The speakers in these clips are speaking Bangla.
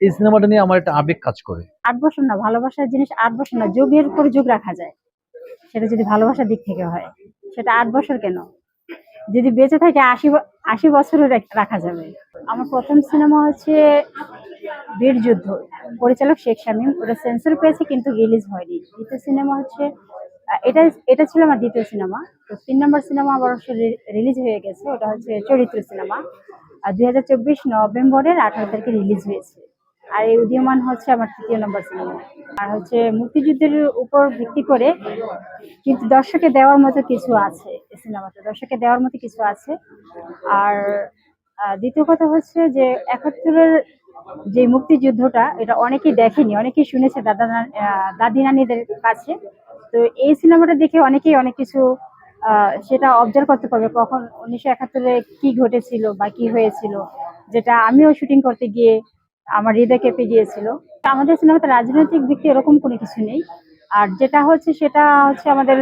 এই সিনেমাটা নিয়ে আমার একটা আবেগ কাজ করে। আট বছর না, ভালোবাসার জিনিস আট বছর না, যুগের পর যুগ রাখা যায়। সেটা যদি ভালোবাসার দিক থেকে হয়, সেটা আট বছর কেন? যদি বেঁচে থাকে, আশি আশি বছরও রাখা যাবে। আমার প্রথম সিনেমা হচ্ছে বীর যুদ্ধ। পরিচালক শেখ শামীম, ওটা সেন্সর পেয়েছে কিন্তু রিলিজ হয়নি। দ্বিতীয় সিনেমা হচ্ছে এটা এটা ছিল আমার দ্বিতীয় সিনেমা। তো তিন নম্বর সিনেমা আবার রিলিজ হয়ে গেছে, ওটা হচ্ছে চরিত্র সিনেমা। আর দুই হাজার চব্বিশ নভেম্বরের আঠারো তারিখে রিলিজ হয়েছে। আর এই উদীয়মান হচ্ছে আমার তৃতীয় নম্বর সিনেমা। আর হচ্ছে মুক্তিযুদ্ধের উপর ভিত্তি করে কিন্তু দর্শকে দেওয়ার মতো কিছু আছে এই সিনেমাতে। দর্শকে দেওয়ার মতো কিছু আছে। আর দ্বিতীয় কথা হচ্ছে যে একাত্তরের যে মুক্তিযুদ্ধটা, এটা অনেকেই দেখেনি, অনেকেই শুনেছে দাদা দাদি নানিদের কাছে। তো এই সিনেমাটা দেখে অনেকেই অনেক কিছু সেটা অবজার্ভ করতে পারবে কখন উনিশশো একাত্তরে কি ঘটেছিল বা কি হয়েছিল, যেটা আমিও শুটিং করতে গিয়ে আমার হৃদয় কেঁপে গিয়েছিল। আমাদের সিনেমাতে রাজনৈতিক দিক এরকম কোনো কিছু নেই। আর যেটা হচ্ছে সেটা হচ্ছে আমাদের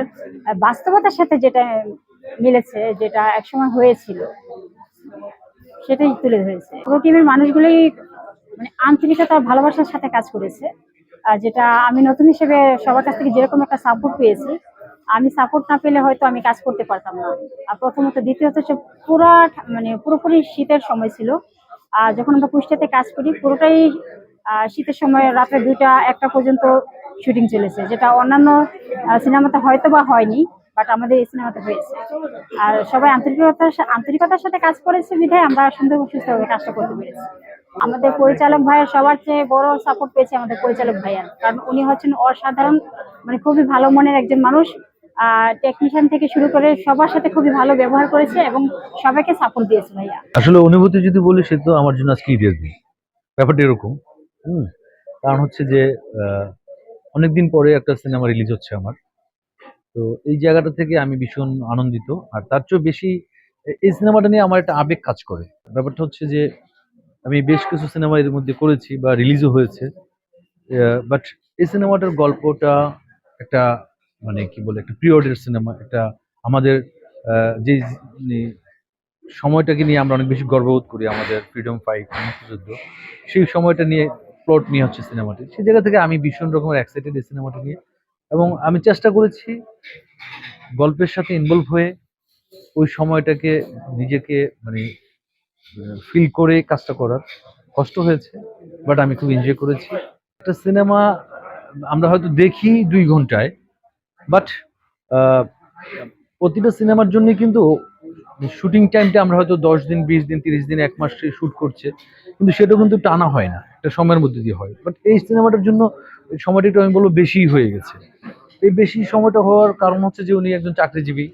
বাস্তবতার সাথে যেটা মিলেছে, যেটা একসময় হয়েছিল, সেটাই তুলে ধরেছে। পুরো টিমের মানুষগুলোই মানে আন্তরিকতা ভালোবাসার সাথে কাজ করেছে। আর যেটা আমি নতুন হিসেবে সবার কাছ থেকে যেরকম একটা সাপোর্ট পেয়েছি, আমি সাপোর্ট না পেলে হয়তো আমি কাজ করতে পারতাম না। আর প্রথমত, দ্বিতীয়ত হচ্ছে পুরা মানে পুরোপুরি শীতের সময় ছিল। যখন আমরা কুষ্টিয়াতে কাজ করি, পুরোটাই শীতের সময় রাতে দুইটা, একটা পর্যন্ত শুটিং চলেছে, যেটা অন্যান্য সিনেমাতে হয়তো বা হয়নি, বাট আমাদের এই সিনেমাতে হয়েছে। আর সবাই আন্তরিকতার আন্তরিকতার সাথে কাজ করেছে বিধায় আমরা সুন্দর সুস্থভাবে কাজটা করতে পেরেছি। আমাদের পরিচালক ভাইয়ের সবার চেয়ে বড় সাপোর্ট পেয়েছে আমাদের পরিচালক ভাইয়ার কারণ উনি হচ্ছেন অসাধারণ মানে খুবই ভালো মনের একজন মানুষ। টেকনিশিয়ান থেকে শুরু করে সবার সাথে খুবই ভালো ব্যবহার করেছে এবং সবাইকে সাপোর্ট দিয়েছে ভাইয়া। আসলে অনুভূতি যদি বলি, সে তো আমার জন্য আজকে ঈদের দিন। ব্যাপারটা এরকম, হুম? কারণ হচ্ছে যে অনেকদিন পরে একটা সিনেমা রিলিজ হচ্ছে আমার। তো এই জায়গাটা থেকে আমি ভীষণ আনন্দিত। আর তার চেয়েও বেশি, এই সিনেমাটা নিয়ে আমার একটা আবেগ কাজ করে। ব্যাপারটা হচ্ছে যে, আমি বেশ কিছু সিনেমা এর মধ্যে করেছি বা রিলিজও হয়েছে। বাট এই সিনেমাটার গল্পটা একটা মানে কি বলে, একটা পিরিয়ডের সিনেমা একটা আমাদের যে সময়টাকে নিয়ে আমরা অনেক বেশি গর্ববোধ করি, আমাদের ফ্রিডম ফাইট মুক্তিযুদ্ধ। সেই সময়টা নিয়ে প্লট নিয়ে হচ্ছে সিনেমাটি সেই জায়গা থেকে আমি ভীষণ রকমের এক্সাইটেড এই সিনেমাটি নিয়ে। এবং আমি চেষ্টা করেছি গল্পের সাথে ইনভলভ হয়ে ওই সময়টাকে নিজেকে মানে ফিল করে কাজটা করার। কষ্ট হয়েছে বাট আমি খুব এনজয় করেছি। একটা সিনেমা আমরা হয়তো দেখি দুই ঘন্টায় বাট প্রতিটা সিনেমার জন্য কিন্তু শুটিং টাইমটা আমরা হয়তো দশ দিন, বিশ দিন, তিরিশ দিন, এক মাস শুট করছে। কিন্তু সেটা কিন্তু টানা হয় না, একটা সময়ের মধ্যে দিয়ে হয়। বাট এই সিনেমাটার জন্য সময়টা একটু আমি বলব বেশি হয়ে গেছে। এই বেশি সময়টা হওয়ার কারণ হচ্ছে যে উনি একজন চাকরিজীবী।